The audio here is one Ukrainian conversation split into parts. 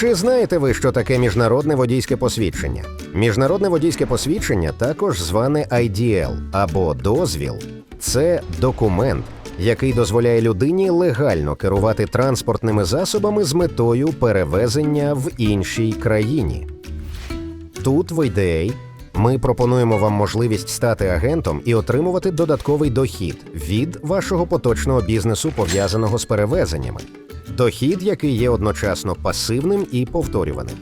Чи знаєте ви, що таке міжнародне водійське посвідчення? Міжнародне водійське посвідчення також зване IDL або дозвіл. Це документ, який дозволяє людині легально керувати транспортними засобами з метою перевезення в іншій країні. Тут, в IDA, ми пропонуємо вам можливість стати агентом і отримувати додатковий дохід від вашого поточного бізнесу, пов'язаного з перевезеннями. Дохід, який є одночасно пасивним і повторюваним.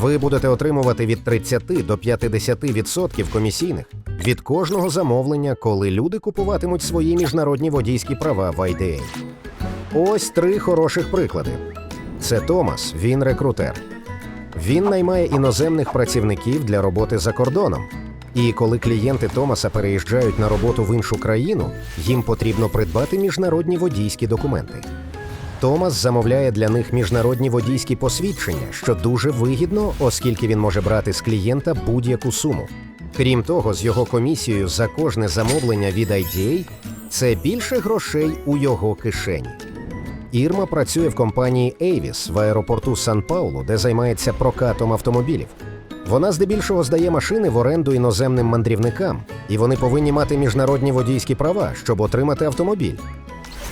Ви будете отримувати від 30 до 50% комісійних від кожного замовлення, коли люди купуватимуть свої міжнародні водійські права в IDA. Ось три хороших приклади. Це Томас, він рекрутер. Він наймає іноземних працівників для роботи за кордоном. І коли клієнти Томаса переїжджають на роботу в іншу країну, їм потрібно придбати міжнародні водійські документи. Томас замовляє для них міжнародні водійські посвідчення, що дуже вигідно, оскільки він може брати з клієнта будь-яку суму. Крім того, з його комісією за кожне замовлення від IDA це більше грошей у його кишені. Ірма працює в компанії Avis в аеропорту Сан-Паулу, де займається прокатом автомобілів. Вона здебільшого здає машини в оренду іноземним мандрівникам, і вони повинні мати міжнародні водійські права, щоб отримати автомобіль.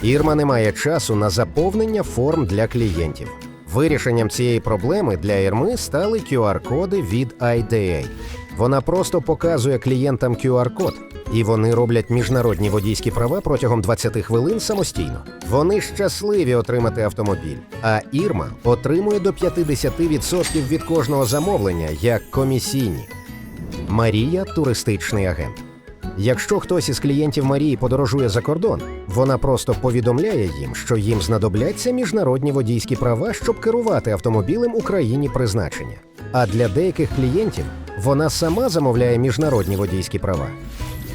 Ірма не має часу на заповнення форм для клієнтів. Вирішенням цієї проблеми для Ірми стали QR-коди від IDA. Вона просто показує клієнтам QR-код, і вони роблять міжнародні водійські права протягом 20 хвилин самостійно. Вони щасливі отримати автомобіль, а Ірма отримує до 50% від кожного замовлення як комісійні. Марія туристичний агент. Якщо хтось із клієнтів Марії подорожує за кордон, вона просто повідомляє їм, що їм знадобляться міжнародні водійські права, щоб керувати автомобілем у країні призначення. А для деяких клієнтів вона сама замовляє міжнародні водійські права.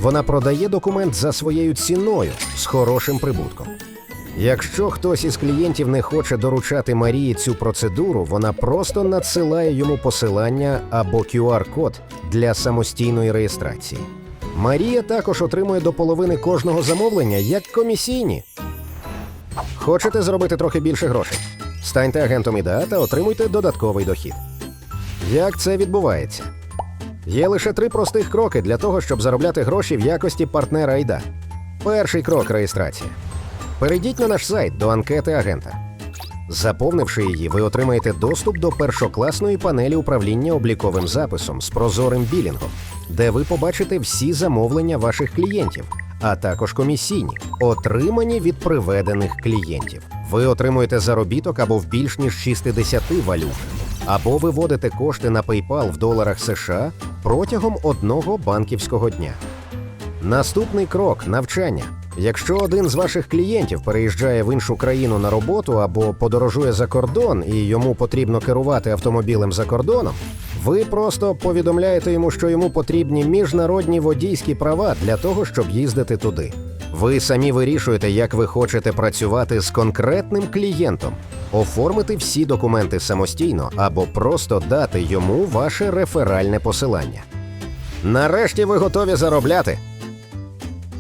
Вона продає документ за своєю ціною з хорошим прибутком. Якщо хтось із клієнтів не хоче доручати Марії цю процедуру, вона просто надсилає йому посилання або QR-код для самостійної реєстрації. Марія також отримує до половини кожного замовлення як комісійні. Хочете зробити трохи більше грошей? Станьте агентом ІДА та отримуйте додатковий дохід. Як це відбувається? Є лише три простих кроки для того, щоб заробляти гроші в якості партнера ІДА. Перший крок реєстрація. Перейдіть на наш сайт до анкети агента. Заповнивши її, ви отримаєте доступ до першокласної панелі управління обліковим записом з прозорим білінгом, де ви побачите всі замовлення ваших клієнтів, а також комісійні, отримані від приведених клієнтів. Ви отримуєте заробіток або в більш ніж 60 валют, або виводите кошти на PayPal в доларах США протягом одного банківського дня. Наступний крок навчання. Якщо один з ваших клієнтів переїжджає в іншу країну на роботу або подорожує за кордон і йому потрібно керувати автомобілем за кордоном, ви просто повідомляєте йому, що йому потрібні міжнародні водійські права для того, щоб їздити туди. Ви самі вирішуєте, як ви хочете працювати з конкретним клієнтом, оформити всі документи самостійно або просто дати йому ваше реферальне посилання. Нарешті ви готові заробляти.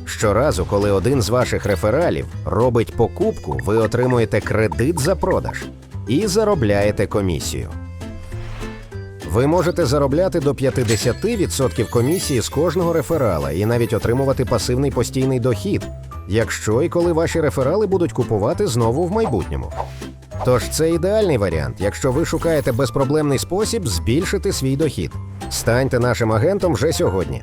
Щоразу, коли один з ваших рефералів робить покупку, ви отримуєте кредит за продаж і заробляєте комісію. Ви можете заробляти до 50% комісії з кожного реферала і навіть отримувати пасивний постійний дохід, якщо і коли ваші реферали будуть купувати знову в майбутньому. Тож це ідеальний варіант, якщо ви шукаєте безпроблемний спосіб збільшити свій дохід. Станьте нашим агентом вже сьогодні.